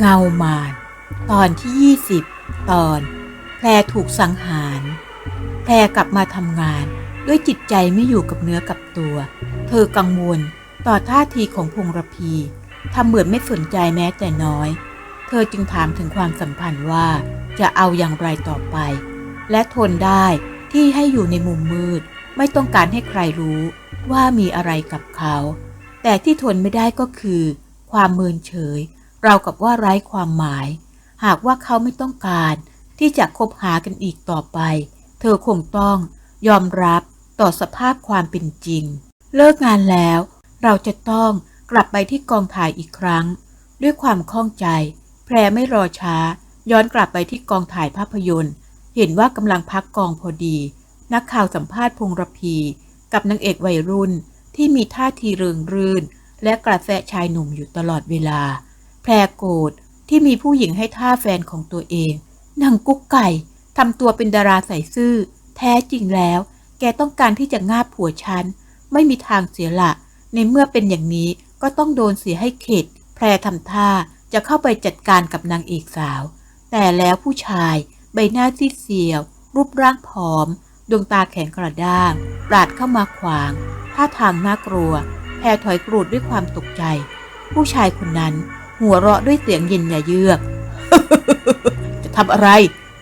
เงามานตอนที่ 20 ตอน แพรถูกสังหาร แพรกลับมาทำงาน ด้วยจิตใจไม่อยู่กับเนื้อกับตัว เธอกังวล ต่อท่าทีของพงรพีทำเหมือนไม่สนใจแม้แต่น้อย เธอจึงถามถึงความสัมพันธ์ว่าจะเอาอย่างไรต่อไป และทนได้ที่ให้อยู่ในมุมมืด ไม่ต้องการให้ใครรู้ว่ามีอะไรกับเขา แต่ที่ทนไม่ได้ก็คือ ความเมินเฉย เรากับว่าไร้ความหมาย หากว่าเขาไม่ต้องการที่จะคบหากันอีกต่อไป เธอคงต้องยอมรับต่อสภาพความเป็นจริง เลิกงานแล้ว เราจะต้องกลับไปที่กองถ่ายอีกครั้ง ด้วยความข้องใจ แพรไม่รอช้า ย้อนกลับไปที่กองถ่ายภาพยนตร์ เห็นว่ากำลังพักกองพอดี นักข่าวสัมภาษณ์พงรพี กับนางเอกวัยรุ่นที่มีท่าทีเริงรื่น และกระแสชายหนุ่มอยู่ตลอดเวลา รโกรธที่มีผู้หญิงให้ท่าแฟนของตัวเองนางกุ๊กไก่ทำตัวเป็นดาราใส่ซื่อ แท้จริงแล้ว แกต้องการที่จะงาบผัวฉัน ไม่มีทางเสียละ ในเมื่อเป็นอย่างนี้ก็ต้องโดนเสียให้เข็ด แพรทำท่าจะเข้าไปจัดการกับนางเอกสาว แต่แล้วผู้ชาย ใบหน้าซีดเซียว รูปร่างผอม ดวงตาแข็งกระด้าง ปราดเข้ามาขวาง ท่าทางน่ากลัว แพรถอยกรูดด้วยความตกใจ ผู้ชายคนนั้น หัวเราะด้วยเสียงเย็นย่าเยือก จะทำอะไร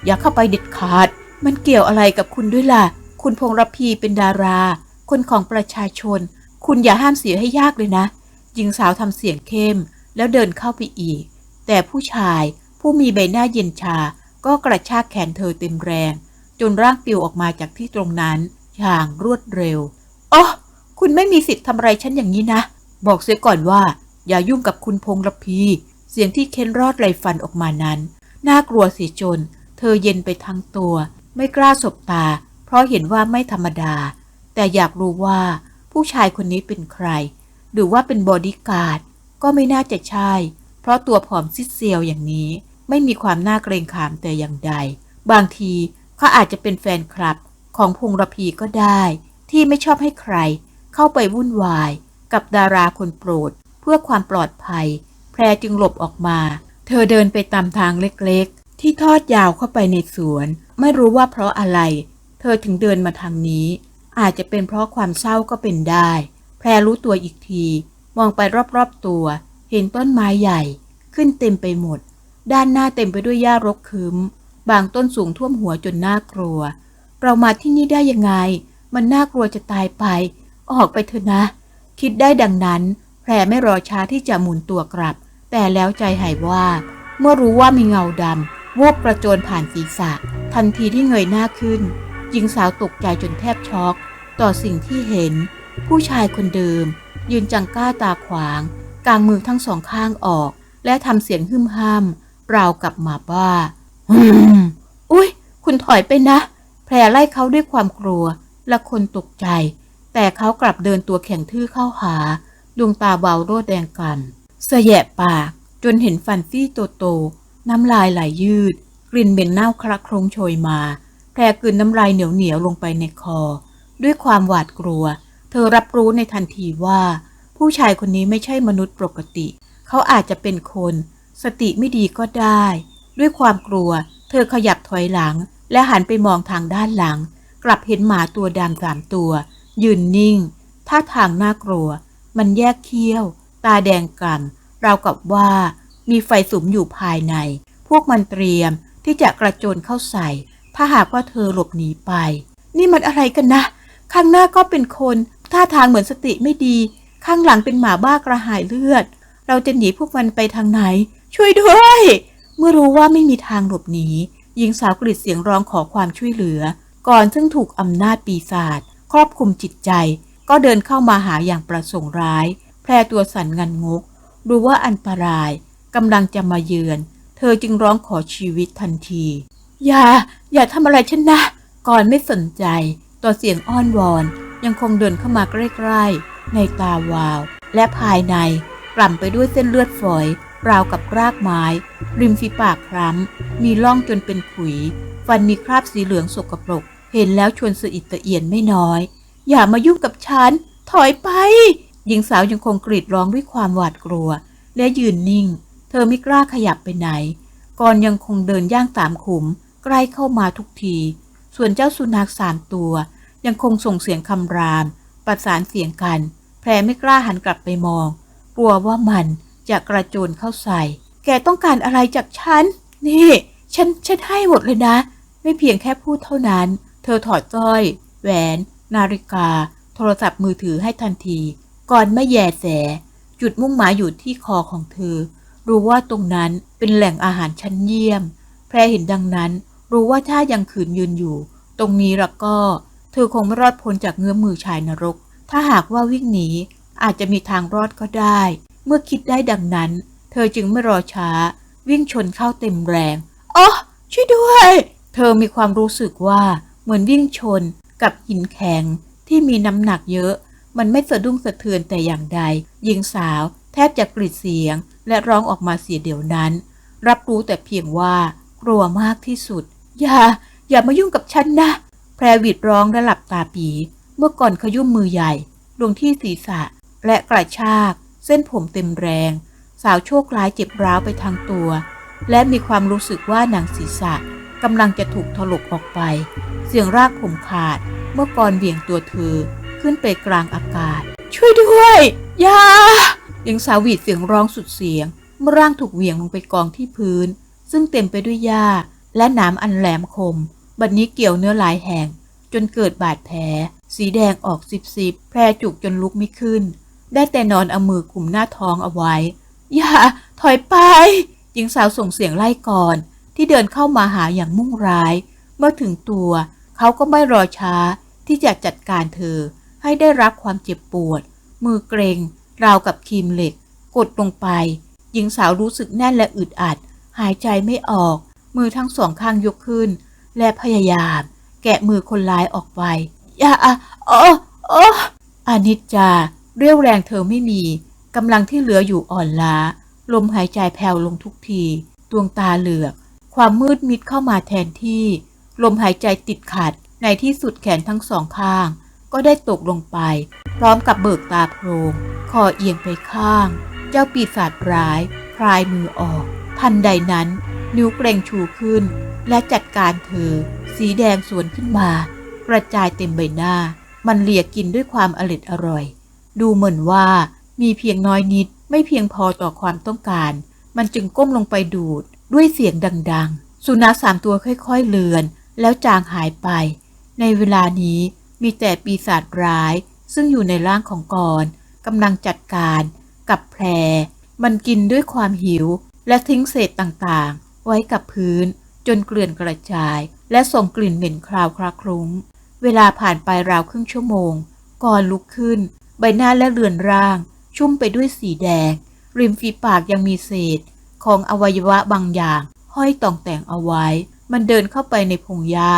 อย่าเข้าไปเด็ดขาด มันเกี่ยวอะไรกับคุณด้วยล่ะ คุณพงรพีเป็นดารา คนของประชาชน คุณอย่าห้ามเสียให้ยากเลยนะหญิงสาวทำเสียงเข้ม แล้วเดินเข้าไปอีก แต่ผู้ชายผู้มีใบหน้าเย็นชา ก็กระชากแขนเธอเต็มแรง จนร่างปิวออกมาจากที่ตรงนั้น อย่างรวดเร็วอ๋อคุณไม่มีสิทธิ์ทำอะไรฉันอย่างนี้นะ บอกเสียก่อนว่า อย่ายุ่งกับคุณพงรพี เสียงที่เค้นรอดไรฟันออกมานั้น น่ากลัวเสียจน เธอเย็นไปทั้งตัว ไม่กล้าสบตา เพราะเห็นว่าไม่ธรรมดา แต่อยากรู้ว่าผู้ชายคนนี้เป็นใคร หรือว่าเป็นบอดี้การ์ดก็ไม่น่าจะใช่ เพราะตัวผอมซิดเซียวอย่างนี้ ไม่มีความน่าเกรงขามแต่อย่างใด บางทีเขาอาจจะเป็นแฟนคลับของพงรพีก็ได้ ที่ไม่ชอบให้ใคร เข้าไปวุ่นวาย กับดาราคนโปรด พื่อความปลอดภัย แพรจึงหลบออกมา เธอเดินไปตามทางเล็กๆ ที่ทอดยาวเข้าไปในสวน ไม่รู้ว่าเพราะอะไร เธอถึงเดินมาทางนี้ อาจจะเป็นเพราะความเศร้าก็เป็นได้ แพรรู้ตัวอีกที มองไปรอบๆตัว เห็นต้นไม้ใหญ่ ขึ้นเต็มไปหมด ด้านหน้าเต็มไปด้วยหญ้ารกคึ้มบางต้นสูงท่วมหัวจนน่ากลัว เรามาที่นี่ได้ยังไง มันน่ากลัวจะตายไป ออกไปเถอะนะ คิดได้ดังนั้น พรไม่รอช้าที่จะหมุนตัวกลับ แต่แล้วใจหายว่าเมื่อรู้ว่ามีเงาดำวบกระโจนผ่านศีรษะ ทันทีที่เงยหน้าขึ้นหญิงสาวตกใจจนแทบช็อก ต่อสิ่งที่เห็น ผู้ชายคนเดิม ยืนจังก้าตาขวางกางมือทั้งสองข้างออก และทำเสียงหึมห้ามราวกับหมาบ้าฮึมอุ้ยคุณถอยไปนะ แพรไล่เขาด้วยความกลัว และคนตกใจ แต่เขากลับเดินตัวแข็งทื่อเข้าหา ดวงตาเบาโรดแดงกันเสยะปาก จนเห็นฟันซี่โตๆน้ำลายไหลยืด กลิ่นเหม็นเน่าคลักโครงโชยมาแพรกลืนน้ำลายเหนียวๆลงไปในคอ ด้วยความหวาดกลัว เธอรับรู้ในทันทีว่า ผู้ชายคนนี้ไม่ใช่มนุษย์ปกติ เขาอาจจะเป็นคน สติไม่ดีก็ได้ ด้วยความกลัว เธอขยับถอยหลัง และหันไปมองทางด้านหลัง กลับเห็นหมาตัวดำสามตัว ยืนนิ่งท่าทางน่ากลัว มันแยกเขี้ยว ตาแดงกล่ำราวกับว่ามีไฟสุมอยู่ภายใน พวกมันเตรียมที่จะกระโจนเข้าใส่ ถ้าหากว่าเธอหลบหนีไป นี่มันอะไรกันนะ ข้างหน้าก็เป็นคน ท่าทางเหมือนสติไม่ดี ข้างหลังเป็นหมาบ้ากระหายเลือด เราจะหนีพวกมันไปทางไหน ช่วยด้วย เมื่อรู้ว่าไม่มีทางหลบหนีหญิงสาวกรีดเสียงร้องขอความช่วยเหลือ ก่อนซึ่งถูกอำนาจปีศาจครอบคุมจิตใจ ก็เดินเข้ามาหาอย่างประสงค์ร้าย แพรตัวสั่นงันงกรู้ว่าอันตรายกำลังจะมาเยือน เธอจึงร้องขอชีวิตทันที อย่า อย่าทำอะไรฉันนะ ก่อนไม่สนใจ ต่อเสียงอ้อนวอน ยังคงเดินเข้ามาใกล้ๆ ในตาวาว และภายในกล่ำไปด้วยเส้นเลือดฝอย ราวกับรากไม้ ริมฝีปากคล้ำ มีร่องจนเป็นขุย ฟันมีคราบสีเหลืองสกปรก เห็นแล้วชวนสะอิดสะเอียนไม่น้อย อย่ามายุ่งกับฉัน ถอยไป หญิงสาวยังคงกรีดร้องด้วยความหวาดกลัว และยืนนิ่ง เธอไม่กล้าขยับไปไหน ก่อนยังคงเดินย่างตามขุม ใกล้เข้ามาทุกที ส่วนเจ้าสุนัขสามตัว ยังคงส่งเสียงคำราม ประสานเสียงกัน แพรไม่กล้าหันกลับไปมอง กลัวว่ามันจะกระโจนเข้าใส่ แกต้องการอะไรจากฉัน นี่ ฉัน ฉันให้หมดเลยนะ ไม่เพียงแค่พูดเท่านั้น เธอถอดสร้อย แหวน นาฬิกา โทรศัพท์มือถือให้ทันที ก่อนไม่แย่แส จุดมุ่งหมายอยู่ที่คอของเธอ รู้ว่าตรงนั้นเป็นแหล่งอาหารชั้นเยี่ยม แพรเห็นดังนั้น รู้ว่าถ้ายังขืนยืนอยู่ ตรงนี้ล้วก็ เธอคงไม่รอดพ้นจากเงื้อมมือชายนรก ถ้าหากว่าวิ่งหนีอาจจะมีทางรอดก็ได้ เมื่อคิดได้ดังนั้น เธอจึงไม่รอช้า วิ่งชนเข้าเต็มแรงอ๋อช่วยด้วย เธอมีความรู้สึกว่าเหมือนวิ่งชน กับหินแข็งที่มีน้ำหนักเยอะ มันไม่สะดุ้งสะเทือนแต่อย่างใด หญิงสาวแทบจะกรีดเสียง และร้องออกมาเสียเดี๋ยวนั้น รับรู้แต่เพียงว่า กลัวมากที่สุด อย่า อย่ามายุ่งกับฉันนะ แพรวิดร้องและหลับตาปี เมื่อก่อนขยุ่มมือใหญ่ ลงที่ศีรษะ และกระชาก เส้นผมเต็มแรง สาวโชคร้ายเจ็บร้าวไปทางตัว และมีความรู้สึกว่าหนังศีรษะ กำลังจะถูกถลกออกไป เสียงรากผมขาด เมื่อกอนเบี่ยงตัวเธอขึ้นไปกลางอากาศ ช่วยด้วยอย่าหญิงสาวหวีดเสียงร้องสุดเสียง เมื่อร่างถูกเหวี่ยงลงไปกองที่พื้น ซึ่งเต็มไปด้วยหญ้าและหนามอันแหลมคม บัดนี้เกี่ยวเนื้อหลายแห่ง จนเกิดบาดแผล สีแดงออกซิบซิบแพรจุกจนลุกไม่ขึ้น ได้แต่นอนเอามือกุมหน้าท้องเอาไว้ อย่า ถอยไปหญิงสาวส่งเสียงไล่ก่อน ที่เดินเข้ามาหาอย่างมุ่งร้าย เมื่อถึงตัวเขาก็ไม่รอช้าที่จะจัดการเธอ ให้ได้รับความเจ็บปวด มือเกรง ราวกับครีมเหล็ก กดลงไป หญิงสาวรู้สึกแน่นและอึดอัด หายใจไม่ออก มือทั้งสองข้างยกขึ้น และพยายาม แกะมือคนร้ายออกไป อย่าอะโอ้ออานิจจา เรี่ยวแรงเธอไม่มีกำลังที่เหลืออยู่อ่อนล้า ลมหายใจแผ่วลงทุกที ดวงตาเหลือก ความมืดมิดเข้ามาแทนที่ ลมหายใจติดขัด ในที่สุดแขนทั้งสองข้าง ก็ได้ตกลงไป พร้อมกับเบิกตาโพรง คอเอียงไปข้าง เจ้าปีศาจร้ายพลายมือออก ทันใดนั้น นิ้วเกรงชูขึ้น และจัดการเธอ สีแดงสวนขึ้นมา กระจายเต็มใบหน้า มันเลียกินด้วยความอร็ดอร่อย ดูเหมือนว่ามีเพียงน้อยนิดไม่เพียงพอต่อความต้องการ มันจึงก้มลงไปดูด ด้วยเสียงดัง ๆ สุนัขสามตัวค่อยๆเลือน แล้วจางหายไป ในเวลานี้มีแต่ปีศาจร้าย ซึ่งอยู่ในร่างของกอรกำลังจัดการกับแพร มันกินด้วยความหิว และทิ้งเศษต่างๆ ไว้กับพื้น จนเกลื่อนกระจาย และส่งกลิ่นเหม็นคราวคลาคลุ้ง เวลาผ่านไปราวครึ่งชั่วโมงกอนลุกขึ้น ใบหน้าและเรือนร่าง ชุ่มไปด้วยสีแดง ริมฝีปากยังมีเศษ ของอวัยวะบางอย่าง ห้อยต่องแต่งเอาไว้ มันเดินเข้าไปในพงหญ้า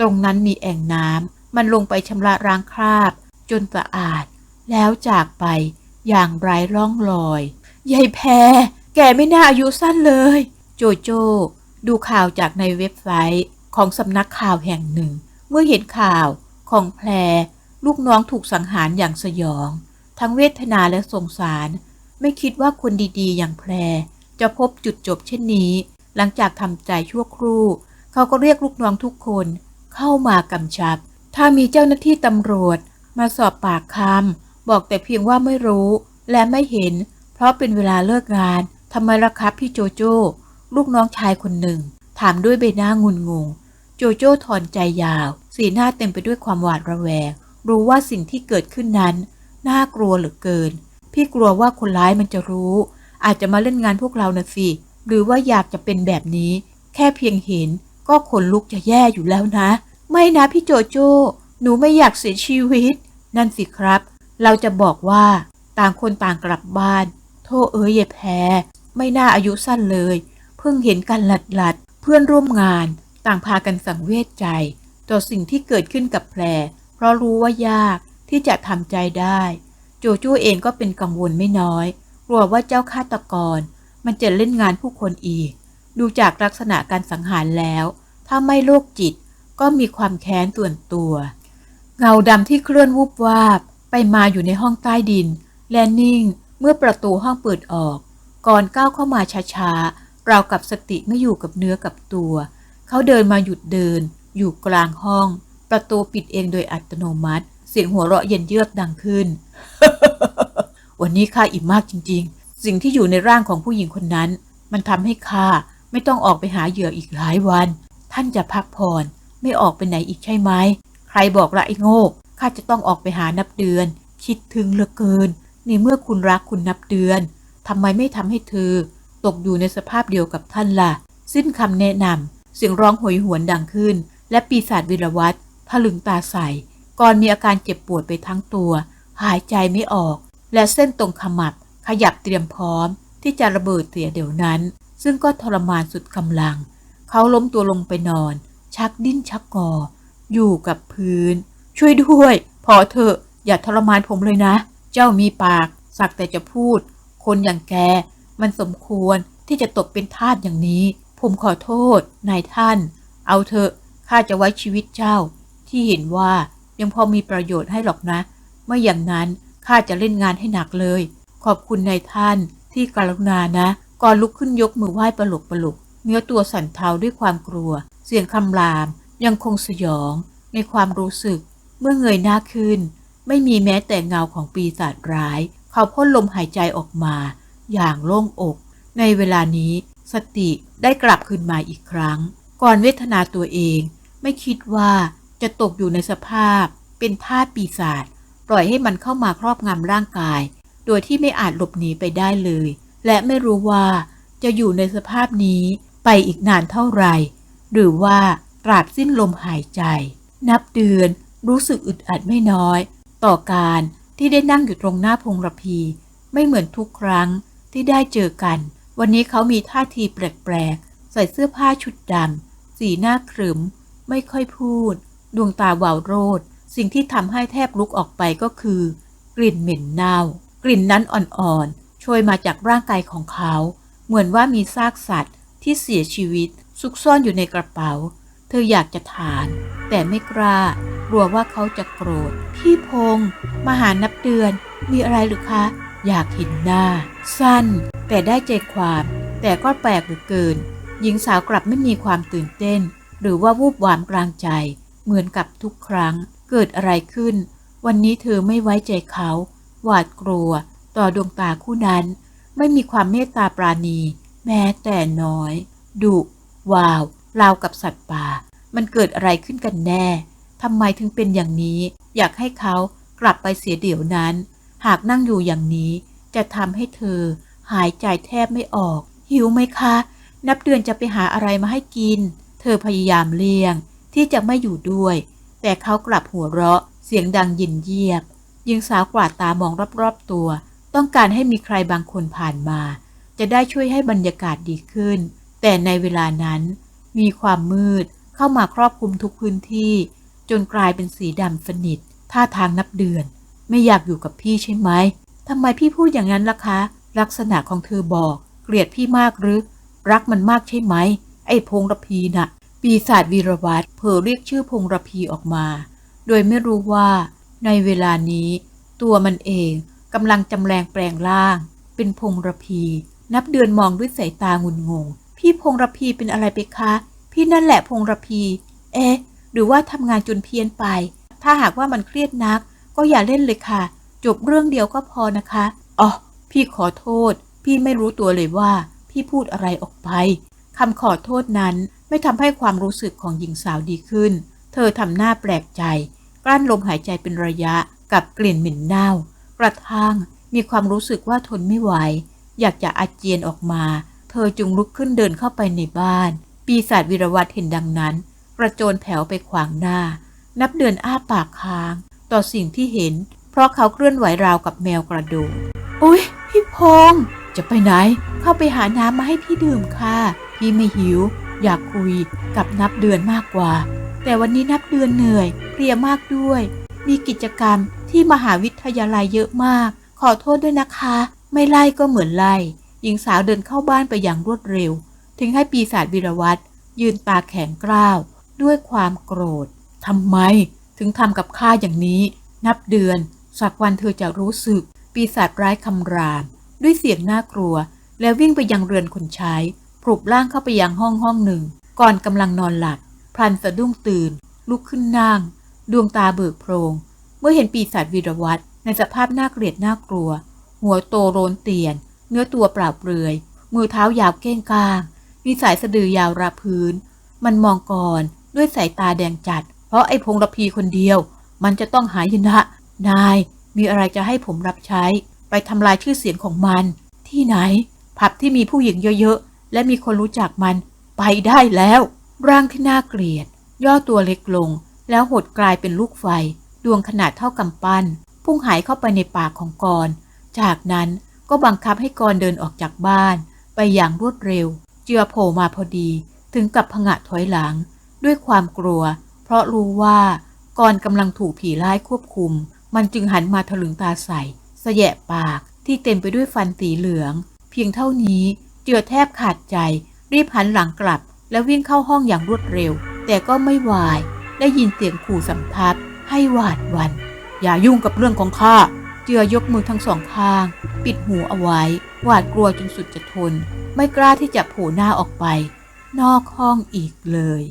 ตรงนั้นมีแอ่งน้ำ มันลงไปชำระล้างคราบ จนสะอาด แล้วจากไปอย่างไร้ร่องรอย ยายแพร แกไม่น่าอายุสั้นเลย โจโจ ดูข่าวจากในเว็บไซต์ของสำนักข่าวแห่งหนึ่ง เมื่อเห็นข่าวของแพร ลูกน้องถูกสังหารอย่างสยอง ทั้งเวทนาและสงสาร ไม่คิดว่าคนดีๆ อย่างแพร จะพบจุดจบเช่นนี้ หลังจากทำใจชั่วครู่ เขาก็เรียกลูกน้องทุกคนเข้ามากำชับ ถ้ามีเจ้าหน้าที่ตำรวจ มาสอบปากคำบอกแต่เพียงว่าไม่รู้และไม่เห็น เพราะเป็นเวลาเลิกงานทำไมล่ะครับพี่โจโจ้ ลูกน้องชายคนหนึ่ง ถามด้วยใบหน้างุนงง โจโจ้ถอนใจยาว สีหน้าเต็มไปด้วยความหวาดระแวง รู้ว่าสิ่งที่เกิดขึ้นนั้น น่ากลัวเหลือเกิน พี่กลัวว่าคนร้ายมันจะรู้ อาจจะมาเล่นงานพวกเรานะสิหรือว่าอยากจะเป็นแบบนี้ แค่เพียงเห็น ก็ขนลุกจะแย่อยู่แล้วนะ ไม่นะพี่โจโจ้ หนูไม่อยากเสียชีวิต นั่นสิครับ เราจะบอกว่า ต่างคนต่างกลับบ้าน โทษเอ๋ยยายแพรไม่น่าอายุสั้นเลย เพิ่งเห็นกันหลัดหลัดเพื่อนร่วมงาน ต่างพากันสังเวชใจ ต่อสิ่งที่เกิดขึ้นกับแพร เพราะรู้ว่ายากที่จะทำใจได้ โจโจ้เองก็เป็นกังวลไม่น้อย กลัวว่าเจ้าฆาตกร มันจะเล่นงานผู้คนอีก ดูจากลักษณะการสังหารแล้ว ถ้าไม่โรคจิตก็มีความแค้นส่วนตัว เงาดำที่เคลื่อนวูบวาบ ไปมาอยู่ในห้องใต้ดิน และนิ่งเมื่อประตูห้องเปิดออก ก่อนก้าวเข้ามาช้าๆเราวกับสติไม่อยู่กับเนื้อกับตัว เขาเดินมาหยุดเดิน อยู่กลางห้อง ประตูปิดเองโดยอัตโนมัติ เสียงหัวเราะเย็นเยือกดังขึ้น วันนี้ข้าอิ่มมากจริง ๆ สิ่งที่อยู่ในร่างของผู้หญิงคนนั้น มันทำให้ข้าไม่ต้องออกไปหาเหยื่ออีกหลายวัน ท่านจะพักผ่อนไม่ออกไปไหนอีกใช่ไหม ใครบอกละไอ้โง่ข้าจะต้องออกไปหานับเดือน คิดถึงเหลือเกิน ในเมื่อคุณรักคุณนับเดือนทำไมไม่ทำให้เธอ ตกอยู่ในสภาพเดียวกับท่านล่ะ สิ้นคำแนะนำเสียงร้องโหยหวนดังขึ้น และปีศาจวิรวัตรทะลึงตาใสก่อนมีอาการเจ็บปวดไปทั้งตัว หายใจไม่ออก และเส้นตรงขมับขยับเตรียมพร้อม ที่จะระเบิดเสียเดี๋ยวนั้น ซึ่งก็ทรมานสุดกำลัง เขาล้มตัวลงไปนอน ชักดิ้นชักงออยู่กับพื้น ช่วยด้วย พอเถอะอย่าทรมานผมเลยนะ เจ้ามีปาก สักแต่จะพูด คนอย่างแก มันสมควรที่จะตกเป็นทาสอย่างนี้ ผมขอโทษ นายท่าน เอาเถอะข้าจะไว้ชีวิตเจ้า ที่เห็นว่ายังพอมีประโยชน์ให้หรอกนะ ไม่อย่างนั้น ข้าจะเล่นงานให้หนักเลย ขอบคุณนายท่านที่กรุณานะ ก่อนลุกขึ้นยกมือไหว้ปลุกปลุก เนื้อตัวสั่นเทาด้วยความกลัว เสียงคำราม ยังคงสยอง ในความรู้สึก เมื่อเงยหน้าขึ้น ไม่มีแม้แต่เงาของปีศาจร้าย เขาพ่นลมหายใจออกมา อย่างโล่งอก ในเวลานี้ สติได้กลับคืนมาอีกครั้ง ก่อนเวทนาตัวเอง ไม่คิดว่าจะตกอยู่ในสภาพ เป็นทาสปีศาจ ปล่อยให้มันเข้ามาครอบงำร่างกาย โดยที่ไม่อาจหลบหนีไปได้เลย และไม่รู้ว่าจะอยู่ในสภาพนี้ไปอีกนานเท่าไหร่ หรือว่าตราบสิ้นลมหายใจ นับเดือนรู้สึกอึดอัดไม่น้อย ต่อการที่ได้นั่งอยู่ตรงหน้าพงระพี ไม่เหมือนทุกครั้งที่ได้เจอกัน วันนี้เขามีท่าทีแปลกๆ ใส่เสื้อผ้าชุดดำสีหน้าขรึม ไม่ค่อยพูด ดวงตาวาวโรด สิ่งที่ทำให้แทบลุกออกไปก็คือ กลิ่นเหม็นเน่า กลิ่นนั้นอ่อนๆโชยมาจากร่างกายของเขา เหมือนว่ามีซากสัตว์ที่เสียชีวิตซุกซ่อนอยู่ในกระเป๋า เธออยากจะทาน แต่ไม่กล้ากลัวว่าเขาจะโกรธ พี่พงษ์มาหานับเดือน มีอะไรหรือคะ อยากเห็นหน้า สั้น แต่ได้ใจความ แต่ก็แปลกเหลือเกิน หญิงสาวกลับไม่มีความตื่นเต้น หรือว่าวูบวามกลางใจ เหมือนกับทุกครั้ง เกิดอะไรขึ้น วันนี้เธอไม่ไว้ใจเขา หวาดกลัว ต่อดวงตาคู่นั้น ไม่มีความเมตตาปราณี แม้แต่น้อย ดุวาวราวกับสัตว์ป่า มันเกิดอะไรขึ้นกันแน่ทำไมถึงเป็นอย่างนี้ อยากให้เขากลับไปเสียเดี๋ยวนั้น หากนั่งอยู่อย่างนี้ จะทำให้เธอ หายใจแทบไม่ออก หิวไหมคะ นับเดือนจะไปหาอะไรมาให้กิน เธอพยายามเลี่ยง ที่จะไม่อยู่ด้วย แต่เขากลับหัวเราะ เสียงดังยินเยียบหญิงสาวกวาดตามองรอบๆตัว ต้องการให้มีใครบางคนผ่านมา จะได้ช่วยให้บรรยากาศดีขึ้น แต่ในเวลานั้น มีความมืดเข้ามาครอบคลุมทุกพื้นที่ จนกลายเป็นสีดำสนิทท่าทางนับเดือน ไม่อยากอยู่กับพี่ใช่ไหมทำไมพี่พูดอย่างนั้นล่ะคะ ลักษณะของเธอบอก เกลียดพี่มากหรือ รักมันมากใช่ไหม ไอ้พงระพีน่ะ ปีศาจวีรวัตรเผลอเรียกชื่อพงระพีออกมา โดยไม่รู้ว่า ในเวลานี้ ตัวมันเองกำลังจำแรงแปลงร่าง เป็นพงระพี นับเดือนมองด้วยสายตางุนงง พี่พงระพีเป็นอะไรไปคะ พี่นั่นแหละพงระพี เอ๊ะ หรือว่าทำงานจนเพี้ยนไป ถ้าหากว่ามันเครียดนัก ก็อย่าเล่นเลยค่ะ จบเรื่องเดียวก็พอนะคะอ๋อพี่ขอโทษ พี่ไม่รู้ตัวเลยว่า พี่พูดอะไรออกไปคำขอโทษนั้น ไม่ทำให้ความรู้สึกของหญิงสาวดีขึ้น เธอทำหน้าแปลกใจ กลั้นลมหายใจเป็นระยะกับกลิ่นเหม็นเน่า กระทั่งมีความรู้สึกว่าทนไม่ไหว อยากจะอาเจียนออกมา เธอจึงลุกขึ้นเดินเข้าไปในบ้าน ปีศาจวิรวัตเห็นดังนั้นกระโจนแผ่วไปขวางหน้า นับเดือนอ้าปากค้าง ต่อสิ่งที่เห็น เพราะเขาเคลื่อนไหวราวกับแมวกระโดดอุ้ยพี่พงษ์จะไปไหน เข้าไปหาน้ำมาให้พี่ดื่มค่ะ พี่ไม่หิว อยากคุยกับนับเดือนมากกว่า แต่วันนี้นับเดือนเหนื่อยเพลียมากด้วย มีกิจกรรมที่มหาวิทยาลัยเยอะมาก ขอโทษด้วยนะคะ ไม่ไล่ก็เหมือนไล่หญิงสาวเดินเข้าบ้านไปอย่างรวดเร็ว ถึงให้ปีศาจวิรวัตรยืนตาแข็งกร้าว ด้วยความโกรธทำไมถึงทำกับข้าอย่างนี้ นับเดือน สักวันเธอจะรู้สึก ปีศาจร้ายคำราม ด้วยเสียงน่ากลัว แล้ววิ่งไปยังเรือนคนใช้ ปลุกร่างเข้าไปยังห้องห้องหนึ่ง ก่อนกำลังนอนหลับพลันสะดุ้งตื่น ลุกขึ้นนั่ง ดวงตาเบิกโพรง เมื่อเห็นปีศาจวีรวัตรในสภาพน่าเกลียดน่ากลัว หัวโตโรนเตียน เนื้อตัวเปล่าเปลือย มือเท้ายาวเก้งก้าง มีสายสะดือยาวราพื้น มันมองก่อนด้วยสายตาแดงจัด เพราะไอ้พงระพีคนเดียว มันจะต้องหายนะนาย มีอะไรจะให้ผมรับใช้ ไปทำลายชื่อเสียงของมัน ที่ไหน ผับที่มีผู้หญิงเยอะ และมีคนรู้จักมันไปได้แล้ว ร่างที่น่าเกลียด ย่อตัวเล็กลง แล้วหดกลายเป็นลูกไฟ ดวงขนาดเท่ากำปั้น พุ่งหายเข้าไปในปากของกรจากนั้นก็บังคับให้กรเดินออกจากบ้าน ไปอย่างรวดเร็ว เจือโผล่มาพอดี ถึงกับผงะถอยหลัง ด้วยความกลัว เพราะรู้ว่ากรกำลังถูกผีร้ายควบคุม มันจึงหันมาถลึงตาใส่สแยะปากที่เต็มไปด้วยฟันสีเหลือง เพียงเท่านี้ เจือแทบขาดใจ รีบหันหลังกลับ แล้ววิ่งเข้าห้องอย่างรวดเร็ว แต่ก็ไม่วาย ได้ยินเสียงขู่สำทับ ให้หวาดวัน อย่ายุ่งกับเรื่องของข้า เจือยกมือทั้งสองข้าง ปิดหูเอาไว้ หวาดกลัวจนสุดจะทน ไม่กล้าที่จะโผล่หน้าออกไป นอกห้องอีกเลย